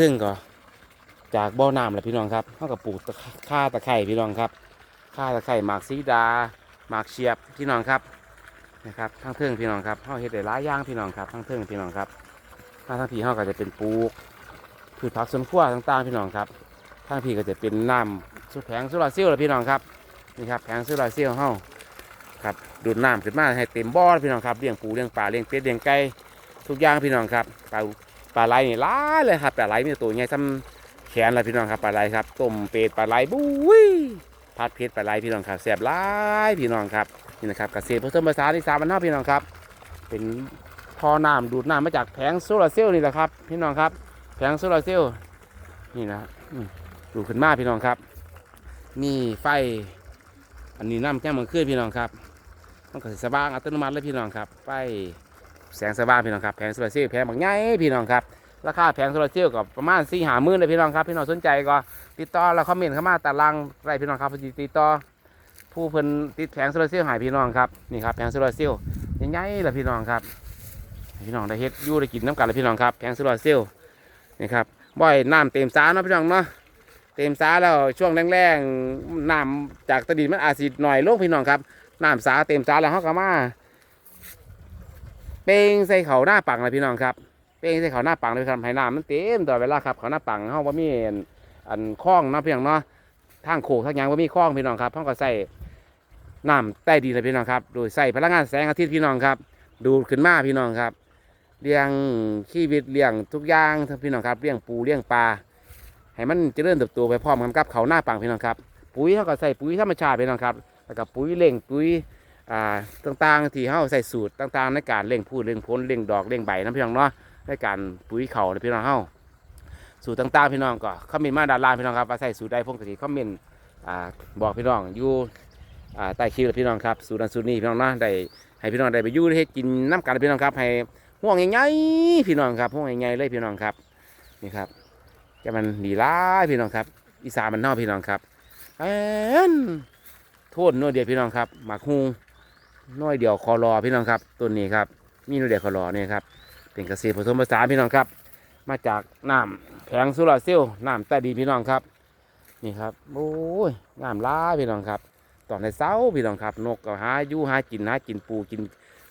ซึ่งก็จากบ่อน้ำแหละพี่น้องครับเขากับปลูกข่าตะไคร่พี่น้องครับข่าตะไคร่หมากซีดาหมากเชียบพี่น้องครับนะครับทั้งเทิงพี่น้องครับเขาเฮ็ดได้หลายอย่างพี่น้องครับทั้งเทิงพี่น้องครับถ้าทั้งพี่เขาก็จะเป็นปลูกพืชผักสวนครัวต่างๆพี่น้องครับทั้งพี่ก็จะเป็นน้ำสุแผงโซลาร์เซลล์ล่ะพี่น้องครับนี่ครับแผงโซลาร์เซลล์เฮาครับดูดน้ำขึ้นมาให้เต็มบ่อพี่น้องครับเลี้ยงปูเลี้ยงปลาเลี้ยงเป็ดเลี้ยงไก่ทุกอย่างพี่น้องครับปลา ปลาไหลนี่หลาเลยครับปลาไหลมีตัวใหญ่ซ้ำแขนเลยพี่น้องครับปลาไหลครับต้มเป็ดปลาไหลบุ้ยผัดเผ็ดปลาไหลพี่น้องครับแซ่บหลายพี่น้องครับนี่นะครับเกษตรผสมผสานที่สามพันห้าพี่น้องครับ เป็นท่อน้ำดูดน้ำมาจากแผงโซลาร์เซลล์นี่แหละครับ พี่น้องครับ แผงโซลาร์เซลล์นี่นะดูขึ้นมาพี่น้องครับ นี่ไฟ อันนี้น้ำแก้มมันขึ้นพี่น้องครับ มันก็สิสว่างอัตโนมัติเลยพี่น้องครับ ไฟ แสงสว่างพี่น้องครับแผงโซลาร์เซลล์แผงบางใหญ่พี่น้องครับราคาแผงโซลาร์เซลล์ก็ประมาณสี่หามื่นเลยพี่น้องครับพี่น้องสนใจก็ติดต่อแล้วคอมเมนต์เข้ามาตารางไรพี่น้องครับพอดีติดต่อผู้เพิ่นติดแผงโซลาร์เซลล์หายพี่น้องครับนี่ครับแผงโซลาร์เซลล์ใหญ่ๆเลยพี่น้องครับ พี่น้องได้เฮ็ดยู่ได้กินน้ำกันเลยพี่น้องครับแผงโซลาร์เซลล์นี่ครับบ่อยน้ำเต็มสาเนาะพี่น้องเนาะเต็มสาแล้วช่วงแรงๆน้ำจากตะดินมันอาจสิหน่อยลงพี่น้องครับน้ำสาเต็มสาแล้วเขาก็มา เป้งใส่เขาหน้าปังเลยพี่น้องครับเป้งใส่เขาหน้าปังเลยครับให้น้ำมันเต็มตลอดเวลาครับเขาหน้าปังเขาว่ามีอันคล้องเนาะพี่น้องเนาะทางโขกทางยางว่ามีคล้องพี่น้องครับเขาก็ใส่น้ำใต้ดินเลยพี่น้องครับ โดยใส่พลังงานแสงอาทิตย์พี่น้องครับ ดูดขึ้นมาพี่น้องครับเลี้ยงชีวิตเลี้ยงทุกอย่างพี่น้องครับเลี้ยงปูเลี้ยงปลาให้มันเจริญเติบโตไปพร้อมกันกับเขาหน้าปังพี่น้องครับปุ๋ยเขาก็ใส่ปุ๋ยธรรมชาติพี่น้องครับแล้วก็ปุ๋ยเล่งปุ๋ย ต่างๆที่เขาใส่สูตรต่างๆ ในการเลี้ยงพืชเลี้ยงผลเลี้ยงดอกเลี้ยงใบนะพี่น้องเนาะในการปุ๋ยเขานพี่น้องเฮาสูตรต่างๆพี่น้องก็คอมเมนต์มาด้านล่างพี่น้องครับว่าใส่สูตรใดพงกติคอมเมนต์อ่าบอกพี่น้องอยู่อ่าใต้คลิปพี่น้องครับสูตรนั้นสูตรนี้พี่น้องนะได้ให้พี่น้องได้ไปยู่ได้กินน้ำกันพี่น้องครับให้ห่วงใหญ่ๆพี่น้องครับห่วงใหญ่ๆเลยพี่น้องครับนี่ครับจะมันดีร้ายพี่น้องครับ อีสานมันเนอกพี่น้องครับแอนโทษนัวเดียวพี่น้องครับหมักฮู น้อยเดียวคอรอพี่น้องครับต้นนี้ครับมีน้อยเดียวคอรอเนี่ยครับเป็นเกษตรผสมผสานพี่น้องครับ มาจากน้ำแผงโซลาเซลล์น้ำใต้ดินพี่น้องครับ นี่ครับโอ้ยน้ำล้าพี่น้องครับ ตอนในเช้าพี่น้องครับ นกก็หาอยู่หากินหากินปูกิน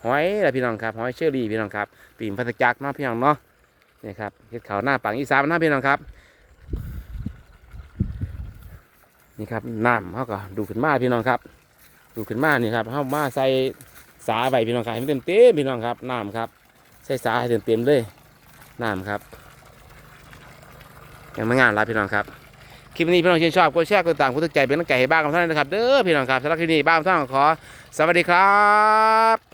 หอยอะไรพี่น้องครับหอยเชอรี่พี่น้องครับปีนพัสจักรเนาะพี่น้องเนาะนี่ครับเห็ดขาวหน้าปังอีสานหน้าพี่น้องครับนี่ครับน้ำเขาก็ดูขึ้นมาพี่น้องครับ ดูขึ้นมานี่ครับเข้ามาใส่สาใบพี่น้องครับให้มันเต็มเต็มพี่น้องครับน้ำครับ ใส่สาให้เต็มเต็มเลยน้ำครับยังไม่งานรับพี่น้องครับคลิปนี้พี่น้องชื่นชอบกดแชร์กดต่างกดติดใจเป็นกำลังใจให้บ้างกับท่านนะครับเด้อพี่น้องครับสำหรับคลิปนี้บ้างท่านขอ สวัสดีครับ